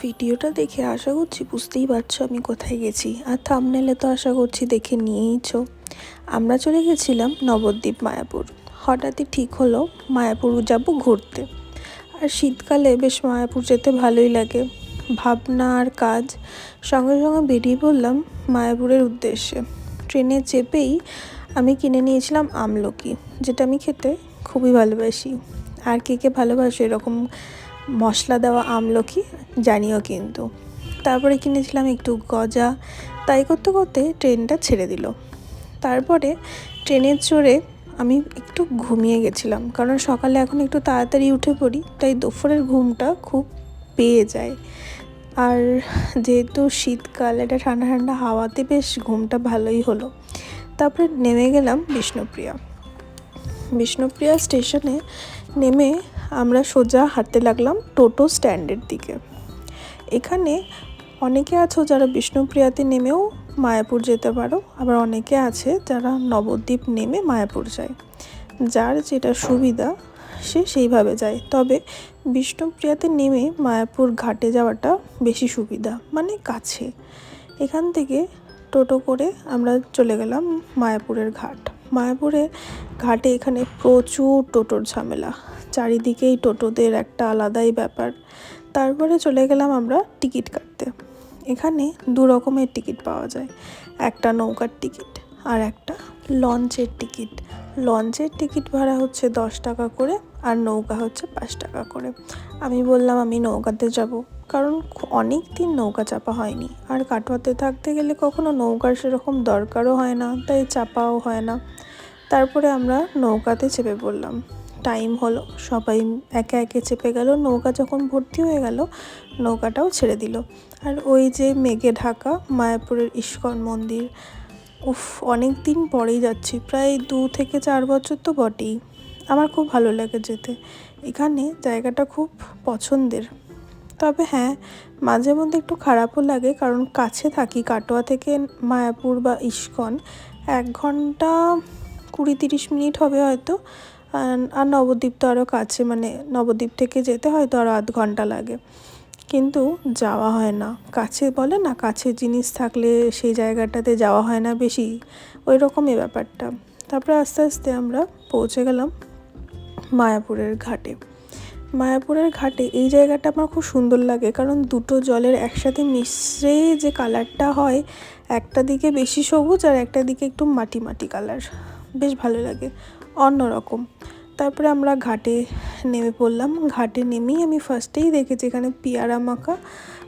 ভিডিওটা দেখে আশা করছি বুঝতেই পারছ আমি কোথায় গেছি। আর থামনেলে তো আশা করছি দেখে নিয়েইছো। আমরা চলে গেছিলাম নবদ্বীপ মায়াপুর। হঠাৎই ঠিক হলো মায়াপুর যাব ঘুরতে। আর শীতকালে বেশ মায়াপুর যেতে ভালোই লাগে। ভাবনা আর কাজ। সঙ্গে সঙ্গে বেরিয়ে পড়লাম মায়াপুরের উদ্দেশ্যে। ট্রেনে চেপেই আমি কিনে নিয়েছিলাম আমলকি, যেটা আমি খেতে খুবই ভালোবাসি। আর কে কে ভালোবাসো এরকম মশলা দেওয়া আমলকি জানিও কিন্তু। তারপরে কিনেছিলাম একটু গজা। তাই করতে করতে ট্রেনটা ছেড়ে দিল। তারপরে ট্রেনের চড়ে আমি একটু ঘুমিয়ে গেছিলাম। কারণ সকালে এখন একটু তাড়াতাড়ি উঠে পড়ি, তাই দুপুরের ঘুমটা খুব পেয়ে যায়। আর যেহেতু শীতকাল এটা ঠান্ডা ঠান্ডা হাওয়াতে বেশ ঘুমটা ভালোই হলো। তারপরে নেমে গেলাম বিষ্ণুপ্রিয়া। বিষ্ণুপ্রিয়া স্টেশনে নেমে আমরা সোজা হাঁটতে লাগলাম টোটো স্ট্যান্ডের দিকে। এখানে অনেকে আছো যারা বিষ্ণুপ্রিয়াতে নেমেও মায়াপুর যেতে পারো, আবার অনেকে আছে যারা নবদ্বীপ নেমে মায়াপুর যায়। যার যেটা সুবিধা, সে সেইভাবে যায়। তবে বিষ্ণুপ্রিয়াতে নেমে মায়াপুর ঘাটে যাওয়াটা বেশি সুবিধা মানে কাছে। এখান থেকে টোটো করে আমরা চলে গেলাম মায়াপুরের ঘাট। মায়াপুরের ঘাটে এখানে প্রচুর টোটোর ঝামেলা। চারিদিকেই টোটোদের একটা আলাদাই ব্যাপার। তারপরে চলে গেলাম আমরা টিকিট কাটতে। এখানে দু রকমের টিকিট পাওয়া যায়। একটা নৌকার টিকিট আর একটা লঞ্চের টিকিট। লঞ্চের টিকিট ভাড়া হচ্ছে দশ টাকা করে আর নৌকা হচ্ছে পাঁচ টাকা করে। আমি বললাম, আমি নৌকাতে যাব। কারণ অনেক দিন নৌকা চাপা হয়নি। আর কাটোয়াতে থাকতে গেলে কখনো নৌকার সেরকম দরকারও হয় না, তাই চাপাও হয় না। তারপরে আমরা নৌকাতে চেপে পড়লাম। টাইম হলো। সবাই একে একে চেপে গেল। নৌকা যখন ভর্তি হয়ে গেল, নৌকাটাও ছেড়ে দিল। আর ওই যে মেঘে ঢাকা, মায়াপুরের ইস্কন মন্দির, উফ, অনেক দিন পরেই যাচ্ছি। প্রায় দু থেকে চার বছর তো বটেই। আমার খুব ভালো লাগে যেতে। এখানে জায়গাটা খুব পছন্দের। তবে হ্যাঁ মাঝে মধ্যে একটু খারাপও লাগে, কারণ কাছে থাকি, কাটোয়া থেকে মায়াপুর বা ইস্কন, এক ঘণ্টা কুড়ি তিরিশ মিনিট হবে হয়তো। আর নবদ্বীপ তো আরও কাছে মানে নবদ্বীপ থেকে যেতে হয়তো আরও আধ ঘণ্টা লাগে। কিন্তু যাওয়া হয় না। কাছে বলে না, কাছে জিনিস থাকলে সেই জায়গাটাতে যাওয়া হয় না বেশি। ওই রকমই ব্যাপারটা। তারপরে আস্তে আস্তে আমরা পৌঁছে গেলাম মায়াপুরের ঘাটে। মায়াপুরের ঘাটে এই জায়গাটা আমার খুব সুন্দর লাগে, কারণ দুটো জলের একসাথে মিশে যে কালারটা হয়, একটা দিকে বেশি সবুজ আর একটা দিকে একটু মাটি মাটি কালার। বেশ ভালো লাগে। অন্যরকম। তারপরে আমরা ঘাটে নেমে পড়লাম। ঘাটে নেমেই আমি ফার্স্টেই দেখেছি এখানে পেয়ারা মাখা।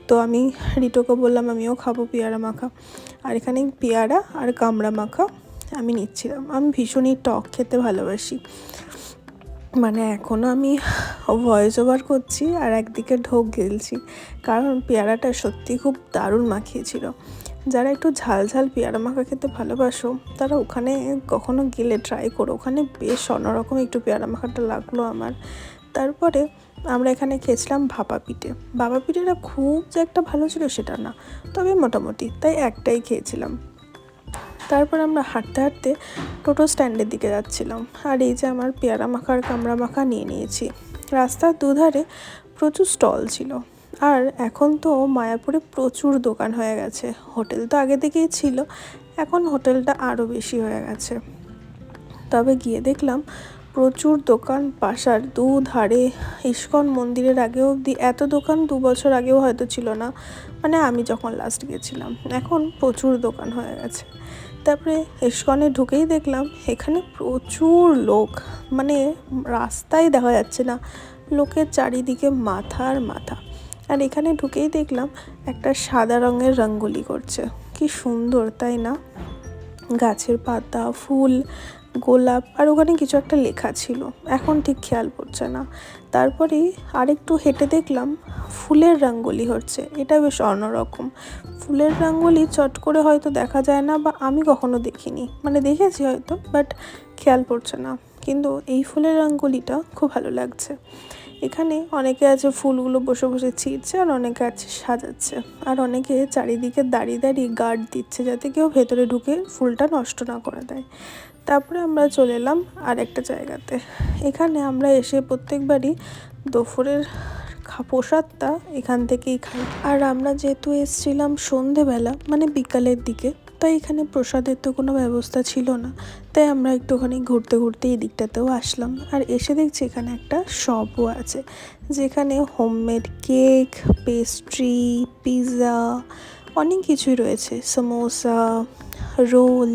তো আমি রিটোকে বললাম, আমিও খাব পেয়ারা মাখা। আর এখানে পেয়ারা আর কামড়া মাখা আমি নিচ্ছিলাম। আমি ভীষণই টক খেতে ভালোবাসি। মানে এখনও আমি ভয়েস ওভার করছি আর একদিকে ঢোক গেলছি। কারণ পেয়ারাটা সত্যি খুব দারুণ মাখিয়েছিল। যারা একটু ঝাল ঝাল পেয়ারা মাখা খেতে ভালোবাসো, তারা ওখানে কখনো গেলে ট্রাই করো। ওখানে বেশ অন্যরকম একটু পেয়ারা মাখাটা লাগল আমার। তারপরে আমরা এখানে খেয়েছিলাম ভাপা পিঠে। ভাপা পিঠেটা খুব যে একটা ভালো ছিল সেটা না, তবে মোটামুটি তাই একটাই খেয়েছিলাম। তারপর আমরা হাঁটতে হাঁটতে টোটো স্ট্যান্ডের দিকে যাচ্ছিলাম, আর এই যে আমার পেয়ারা মাখার কামড়া মাখা নিয়ে নিয়েছি। রাস্তার দুধারে প্রচুর স্টল ছিল। আর এখন তো মায়াপুরে প্রচুর দোকান হয়ে গেছে। হোটেল তো আগে থেকেই ছিল, এখন হোটেলটা আরও বেশি হয়ে গেছে। তবে গিয়ে দেখলাম প্রচুর দোকান পাশার দু ধারে ইস্কন মন্দিরের আগেও অবধি এত দোকান দু বছর আগেও হয়তো ছিল না। মানে আমি যখন লাস্ট গেছিলাম, এখন প্রচুর দোকান হয়ে গেছে। তারপরে ইস্কনে ঢুকেই দেখলাম এখানে প্রচুর লোক। মানে রাস্তায় দেখা যাচ্ছে না, লোকের চারিদিকে মাথা আর মাথা। আর এখানে ঢুকেই দেখলাম একটা সাদা রঙের রঙ্গোলি করছে। কি সুন্দর, তাই না? গাছের পাতা, ফুল, গোলাপ আর ওখানে কিছু একটা লেখা ছিল। এখন ঠিক খেয়াল পড়ছে না। তারপরে আরেকটু হেঁটে দেখলাম ফুলের রঙ্গোলি হচ্ছে। এটা বেশ অন্যরকম। ফুলের রঙ্গোলি চট করে হয়তো দেখা যায় না বা আমি কখনো দেখিনি। মানে দেখেছি হয়তো, বাট খেয়াল পড়ছে না। কিন্তু এই ফুলের রঙ্গোলিটা খুব ভালো লাগছে। এখানে অনেকে আছে ফুলগুলো বসে বসে ছিঁড়ছে আর অনেকে আছে সাজাচ্ছে। আর অনেকে চারিদিকে দাঁড়িয়ে দাঁড়িয়ে গার্ড দিচ্ছে যাতে কেউ ভেতরে ঢুকে ফুলটা নষ্ট না করে দেয়। তারপরে আমরা চলে এলাম আর একটা জায়গাতে। এখানে আমরা এসে প্রত্যেকবারই দুপুরের প্রসাদটা এখান থেকেই খাই। আর আমরা যেহেতু এসছিলাম সন্ধেবেলা মানে বিকালের দিকে তাই এখানে প্রসাদের তো কোনো ব্যবস্থা ছিল না, তাই আমরা একটুখানি ঘুরতে ঘুরতে এই দিকটাতেও আসলাম। আর এসে দেখছি এখানে একটা শপও আছে, যেখানে হোমমেড কেক পেস্ট্রি পিৎজা অনেক কিছুই রয়েছে। সমোসা রোল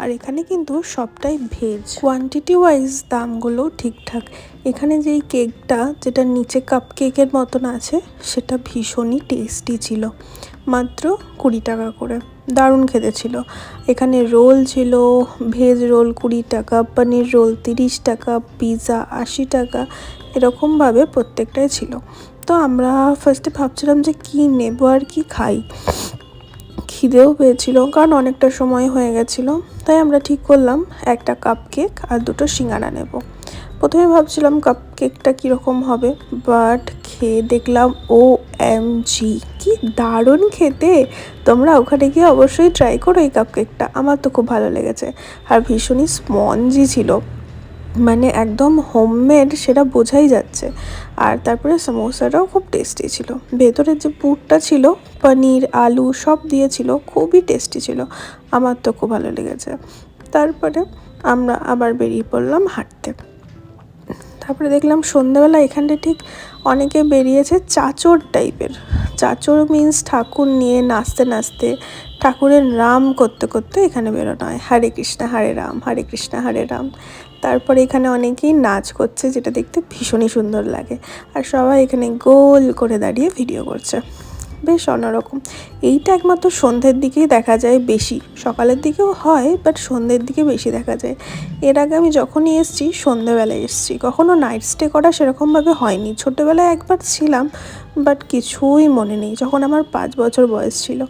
আর এখানে কিন্তু সবটাই ভেজ কোয়ান্টিটি ওয়াইজ দামগুলো ঠিকঠাক। এখানে যেই কেকটা যেটা নিচে কাপ কেকের মতন আছে, সেটা ভীষণই টেস্টি ছিল। মাত্র কুড়ি টাকা করে। দারুণ খেতে ছিল এখানে রোল ছিল, ভেজ রোল কুড়ি টাকা, পনির রোল তিরিশ টাকা, পিৎজা আশি টাকা এরকমভাবে প্রত্যেকটাই ছিল। তো আমরা ফার্স্টে ভাবছিলাম যে কী নেব আর কি খাই। খিদেও পেয়েছিল, কারণ অনেকটা সময় হয়ে গেছিল। তাই আমরা ঠিক করলাম একটা কাপ কেক আর দুটো সিঙ্গারা নেব। প্রথমে ভাবছিলাম কাপ কেকটা কীরকম হবে বাট খেয়ে দেখলাম ও এম জি কি দারুণ খেতে! তোমরা ওখানে গিয়ে অবশ্যই ট্রাই করো এই কাপ কেকটা আমার তো খুব ভালো লেগেছে। আর ভীষণই স্পঞ্জি ছিল। মানে একদম হোমমেড সেটা বোঝাই যাচ্ছে। আর তারপরে সমোসাটাও খুব টেস্টি ছিল। ভেতরের যে পুরটা ছিল, পনির, আলু সব দিয়েছিল, খুবই টেস্টি ছিল। আমার তো খুব ভালো লেগেছে। তারপরে আমরা আবার বেরিয়ে পড়লাম হাঁটতে। তারপরে দেখলাম সন্ধ্যাবেলা এখানটা ঠিক অনেকে বেরিয়েছে চাচর টাইপের। চাচর মিন্স ঠাকুর নিয়ে নাচতে নাচতে ঠাকুরের রাম করতে করতে এখানে বেরোনো হয়। হরে কৃষ্ণ, হরে রাম, হরে কৃষ্ণ, হরে রাম। তারপরে এখানে অনেকেই নাচ করছে যেটা দেখতে ভীষণই সুন্দর লাগে। আর সবাই এখানে গোল করে দাঁড়িয়ে ভিডিও করছে। বেশ অন্যরকম। এইটা একমাত্র সন্ধ্যের দিকেই দেখা যায় বেশি। সকালের দিকেও হয় বাট সন্ধ্যের দিকে বেশি দেখা যায়। এর আগে আমি যখনই এসেছি, সন্ধ্যেবেলায় এসেছি। কখনও নাইট স্টে করা সেরকমভাবে হয়নি। ছোটোবেলায় একবার ছিলাম বাট কিছুই মনে নেই। যখন আমার পাঁচ বছর বয়স ছিল।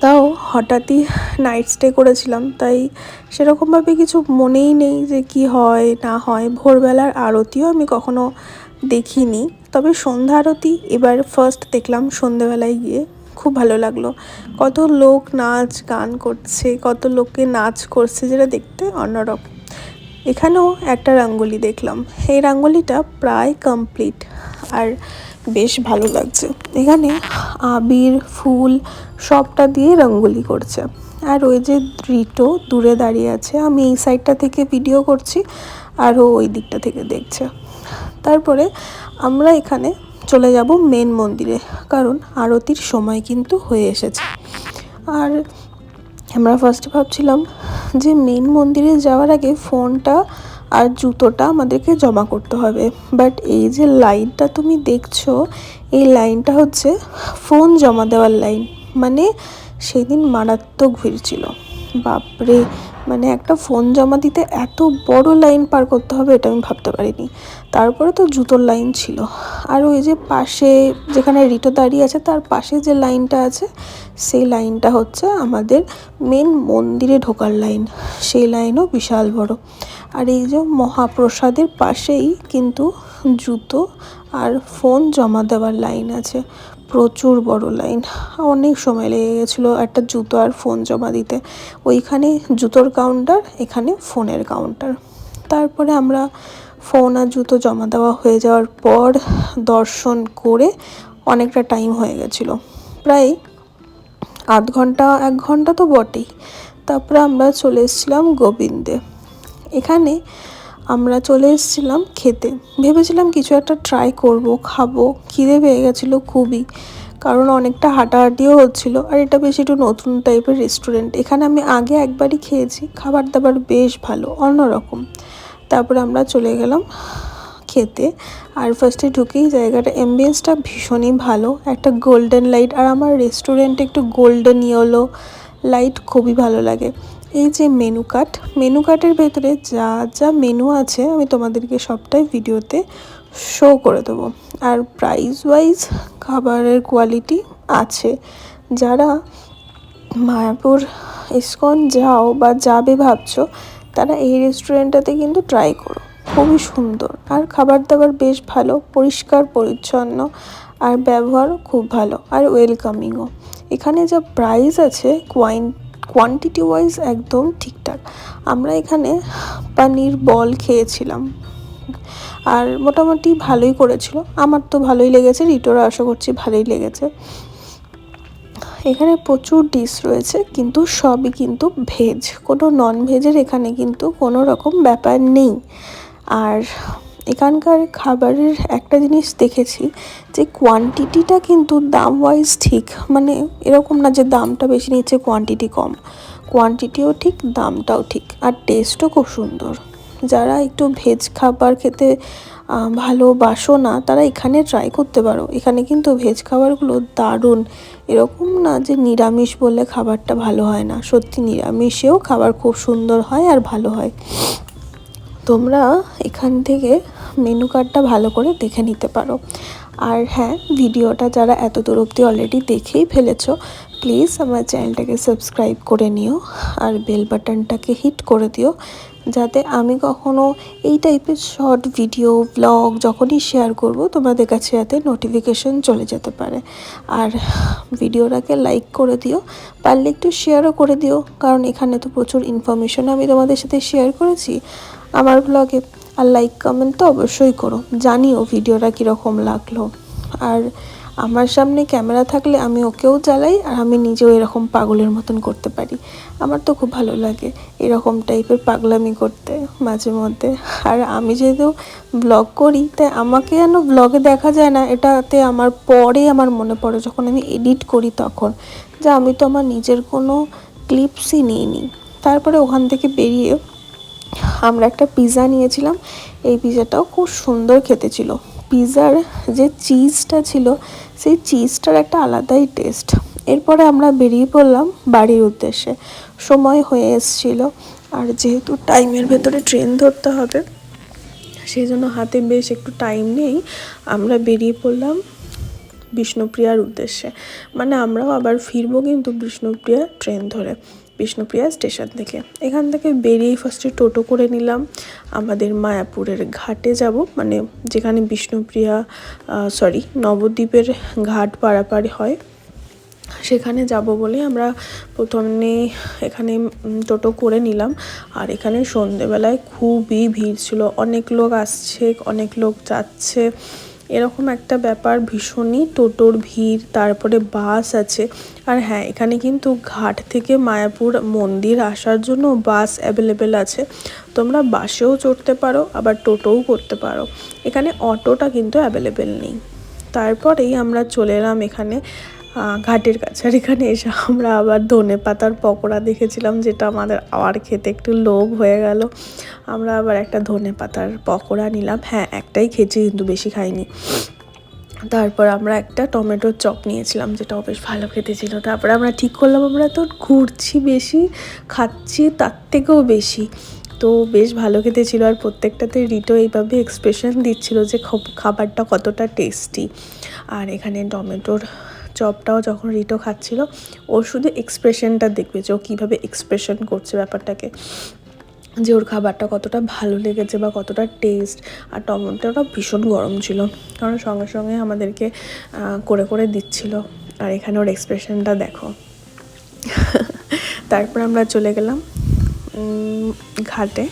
তাও হঠাৎই নাইট স্টে করেছিলাম, তাই সেরকমভাবে কিছু মনেই নেই যে কি হয়, না হয়। ভোরবেলার আরতিও আমি কখনো দেখিনি। তবে সন্ধ্যা আরতি, এবার ফার্স্ট দেখলাম সন্ধেবেলায় গিয়ে খুব ভালো লাগল। কত লোক নাচ, গান করছে, কত লোককে নাচ করছে, যেটা দেখতে অন্যরকম। এখানেও একটা রাঙ্গোলি দেখলাম। এই রাঙ্গোলিটা প্রায় কমপ্লিট আর বেশ ভালো লাগছে। এখানে আবির, ফুল সবটা দিয়ে রঙ্গোলি করছে। আর ওই যে রিটো দূরে দাঁড়িয়ে আছে, আমি এই সাইডটা থেকে ভিডিও করছি, আর ও ওই দিকটা থেকে দেখছে। তারপরে আমরা এখানে চলে যাব মেন মন্দিরে, কারণ আরতির সময় কিন্তু হয়ে এসেছে। আর আমরা ফার্স্টে ভাবছিলাম যে মেন মন্দিরে যাওয়ার আগে ফোনটা আর জুতোটা আমাদেরকে জমা করতে হবে। বাট এই যে লাইনটা তুমি দেখছ, এই লাইনটা হচ্ছে ফোন জমা দেওয়ার লাইন মানে সেদিন মারাত্মক ভিড় ছিল। বাপরে! মানে একটা ফোন জমা দিতে এত বড় লাইন পার করতে হবে এটা আমি ভাবতে পারিনি। তারপরে তো জুতোর লাইন ছিল। আর ওই যে পাশে যেখানে রিটো দাঁড়িয়ে আছে, তার পাশে যে লাইনটা আছে, সেই লাইনটা হচ্ছে আমাদের মেন মন্দিরে ঢোকার লাইন। সেই লাইনও বিশাল বড়। আর এই যে মহাপ্রসাদের পাশেই কিন্তু জুতো আর ফোন জমা দেওয়ার লাইন আছে। প্রচুর বড় লাইন অনেক সময় লেগে গেছিল একটা জুতো আর ফোন জমা দিতে। ওইখানে জুতোর কাউন্টার এখানে ফোনের কাউন্টার তারপরে আমরা ফোন আর জুতো জমা দেওয়া হয়ে যাওয়ার পর দর্শন করে অনেকটা টাইম হয়ে গেছিল। প্রায় আধ ঘণ্টা, এক ঘণ্টা তো বটেই। তারপরে আমরা চলে এসেছিলাম গোবিন্দে। এখানে আমরা চলে এসেছিলাম খেতে। ভেবেছিলাম কিছু একটা ট্রাই করব, খাব। খিদে পেয়ে গেছিল খুবই, কারণ অনেকটা হাঁটাহাঁটিও হচ্ছিল। আর এটা বেশ একটু নতুন টাইপের রেস্টুরেন্ট এখানে আমি আগে একবারই খেয়েছি খাবার দাবার বেশ ভালো, অন্যরকম। তারপরে আমরা চলে গেলাম খেতে। আর ফার্স্টে ঢুকেই জায়গাটা অ্যাম্বিয়েন্সটা ভীষণই ভালো। একটা গোল্ডেন লাইট আর আমার রেস্টুরেন্টে একটু গোল্ডেন ইয়েলো লাইট খুবই ভালো লাগে। এই যে মেনু কার্ড মেনু কার্ডের ভেতরে যা যা মেনু আছে, আমি তোমাদেরকে সবটাই ভিডিওতে শো করে দেবো। আর প্রাইস ওয়াইজ খাবারের কোয়ালিটি আছে। যারা মায়াপুর, ইস্কন যাও বা যাবে ভাবছ, তারা এই রেস্টুরেন্টটাতে কিন্তু ট্রাই করো। খুবই সুন্দর। আর খাবার দাবার বেশ ভালো, পরিষ্কার, পরিচ্ছন্ন, আর ব্যবহারও খুব ভালো, আর ওয়েলকামিংও এখানে যা প্রাইস আছে কোয়াইন কোয়ান্টিটি ওয়াইজ একদম ঠিকঠাক। আমরা এখানে পানির বল খেয়েছিলাম। আর মোটামুটি ভালোই করেছিল। আমার তো ভালোই লেগেছে, রিটোরা আশা করছি ভালোই লেগেছে। এখানে প্রচুর ডিশ রয়েছে, কিন্তু সবই কিন্তু ভেজ কোনো নন ভেজের এখানে কিন্তু কোনো রকম ব্যাপার নেই। আর এখানকার খাবারের একটা জিনিস দেখেছি যে কোয়ান্টিটিটা কিন্তু দাম ওয়াইজ ঠিক। মানে এরকম না যে দামটা বেশি নিচ্ছে কোয়ান্টিটি কম। কোয়ান্টিটিও ঠিক, দামটাও ঠিক। আর টেস্টও খুব সুন্দর। যারা একটু ভেজ খাবার খেতে ভালোবাসো না, তারা এখানে ট্রাই করতে পারো। এখানে কিন্তু ভেজ খাবারগুলো দারুণ। এরকম না যে নিরামিষ বললে খাবারটা ভালো হয় না। সত্যি নিরামিষেও খাবার খুব সুন্দর হয় আর ভালো হয়। তোমরা এখান থেকে মেনু কার্ডটা ভালো করে দেখে নিতে পারো। আর হ্যাঁ ভিডিওটা যারা এত দূর অবধি অলরেডি দেখেই ফেলেছ প্লিজ আমার চ্যানেলটাকে সাবস্ক্রাইব করে নিও আর বেল বাটনটাকে হিট করে দিও, যাতে আমি কখনো এই টাইপের শর্ট ভিডিও ব্লগ যখনই শেয়ার করব, তোমাদের কাছে যাতে নোটিফিকেশন চলে যেতে পারে। আর ভিডিওটাকে লাইক করে দিও, পারলে একটু শেয়ারও করে দিও, কারণ এখানে তো প্রচুর ইনফরমেশন আমি তোমাদের সাথে শেয়ার করেছি। আমার ব্লগে আর লাইক কমেন্ট তো অবশ্যই করো। জানিও ভিডিওটা কীরকম লাগল। আর আমার সামনে ক্যামেরা থাকলে আমি ওকেও জ্বালাই আর আমি নিজেও এরকম পাগলের মতন করতে পারি। আমার তো খুব ভালো লাগে এরকম টাইপের পাগলামি করতে মাঝে মধ্যে। আর আমি যেহেতু ব্লগ করি, তাই আমাকে যেন ব্লগে দেখা যায় না, এটাতে আমার পরে আমার মনে পড়ে যখন আমি এডিট করি তখন। যে আমি তো আমার নিজের কোনো ক্লিপসই নিইনি। তারপরে ওখান থেকে বেরিয়ে আমরা একটা পিৎজা নিয়েছিলাম। এই পিৎজাটাও খুব সুন্দর খেতে ছিল। পিৎজার যে চিজটা ছিল, সেই চিজটার একটা আলাদাই টেস্ট এরপরে আমরা বেরিয়ে পড়লাম বাড়ির উদ্দেশ্যে। সময় হয়ে এসছিল। আর যেহেতু টাইমের ভেতরে ট্রেন ধরতে হবে, সেই জন্য হাতে বেশ একটু টাইম নেই, আমরা বেরিয়ে পড়লাম বিষ্ণুপ্রিয়ার উদ্দেশ্যে। মানে আমরাও আবার ফিরবো কিন্তু বিষ্ণুপ্রিয়া ট্রেন ধরে। বিষ্ণুপ্রিয়া স্টেশন থেকে। এখান থেকে বেরিয়েই ফার্স্টে টোটো করে নিলাম। আমাদের মায়াপুরের ঘাটে যাব। মানে যেখানে বিষ্ণুপ্রিয়া সরি নবদ্বীপের ঘাট পাড়াপাড়ি হয়, সেখানে যাব বলে আমরা প্রথমে এখানে টোটো করে নিলাম। আর এখানে সন্ধেবেলায় খুবই ভিড় ছিল। অনেক লোক আসছে, অনেক লোক যাচ্ছে। এরকম একটা ব্যাপার ভীষণই টোটোর ভিড়, তারপরে বাস আছে। আর হ্যাঁ এখানে কিন্তু ঘাট থেকে মায়াপুর মন্দির আসার জন্য বাস অ্যাভেলেবেল আছে। তোমরা বাসেও চড়তে পারো, আবার টোটোও করতে পারো। এখানে অটোটা কিন্তু অ্যাভেলেবেল নেই। তারপরেই আমরা চলে এলাম এখানে ঘাটের কাছে। আর এখানে এসে আমরা আবার ধনে পাতার পকোড়া দেখেছিলাম, যেটা আমাদের আবার খেতে একটু লোভ হয়ে গেল। আমরা আবার একটা ধনে পাতার পকোড়া নিলাম। হ্যাঁ একটাই খেয়েছি, কিন্তু বেশি খাইনি। তারপর আমরা একটা টমেটোর চপ নিয়েছিলাম, যেটাও বেশ ভালো খেতে ছিল। তারপরে আমরা ঠিক করলাম, আমরা তো ঘুরছি বেশি, খাচ্ছি তার থেকেও বেশি। তো বেশ ভালো খেতে ছিল। আর প্রত্যেকটাতে রিটো এইভাবে এক্সপ্রেশন দিচ্ছিল যে খাবারটা কতটা টেস্টি আর এখানে টমেটোর চপটাও যখন রিটো খাচ্ছিল ওর শুধু এক্সপ্রেশনটা দেখবে যে ও কীভাবে এক্সপ্রেশন করছে ব্যাপারটাকে, যে ওর খাবারটা কতটা ভালো লেগেছে বা কতটা টেস্ট আর টমেটোটা ভীষণ গরম ছিল, কারণ সঙ্গে সঙ্গে আমাদেরকে করে করে দিচ্ছিল। আর এখানে ওর এক্সপ্রেশনটা দেখো। তারপর আমরা চলে গেলাম ঘাটে।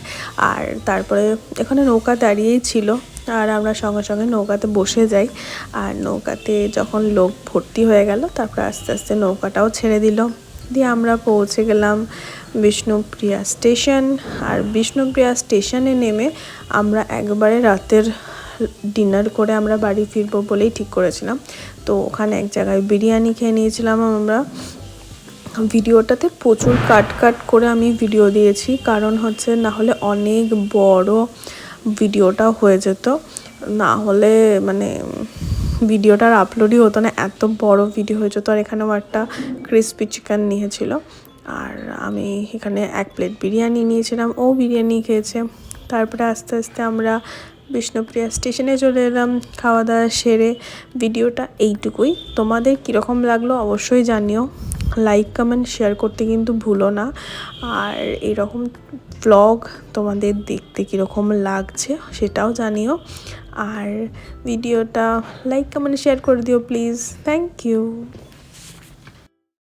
আর তারপরে এখানে নৌকা দাঁড়িয়েই ছিল। আর আমরা সঙ্গে সঙ্গে নৌকাতে বসে যাই। আর নৌকাতে যখন লোক ভর্তি হয়ে গেল, তারপর আস্তে আস্তে নৌকাটাও ছেড়ে দিল। দিয়ে আমরা পৌঁছে গেলাম বিষ্ণুপ্রিয়া স্টেশন। আর বিষ্ণুপ্রিয়া স্টেশনে নেমে আমরা একবারে রাতের ডিনার করে আমরা বাড়ি ফিরবো বলেই ঠিক করেছিলাম। তো ওখানে এক জায়গায় বিরিয়ানি খেয়ে নিয়েছিলাম আমরা। ভিডিওটাতে প্রচুর কাট কাট করে আমি ভিডিও দিয়েছি। কারণ হচ্ছে না হলে অনেক বড় ভিডিওটা হয়ে যেত। না হলে মানে ভিডিওটার আপলোডই হতো না, এত বড় ভিডিও হয়ে যেত। আর এখানেও একটা ক্রিসপি চিকেন নিয়েছিল। আর আমি এখানে এক প্লেট বিরিয়ানি নিয়েছিলাম, ও বিরিয়ানি খেয়েছে। তারপরে আস্তে আস্তে আমরা বিষ্ণুপ্রিয়া স্টেশনে চলে এলাম খাওয়া দাওয়া সেরে। ভিডিওটা এইটুকুই। তোমাদের কীরকম লাগল অবশ্যই জানিও। লাইক কমেন্ট শেয়ার করতে কিন্তু ভুলো না। আর এরকম ব্লগ তোমাদের দেখতে কীরকম লাগছে সেটাও জানিও। আর ভিডিওটা লাইক কমেন্ট শেয়ার করে দিও প্লিজ থ্যাংক ইউ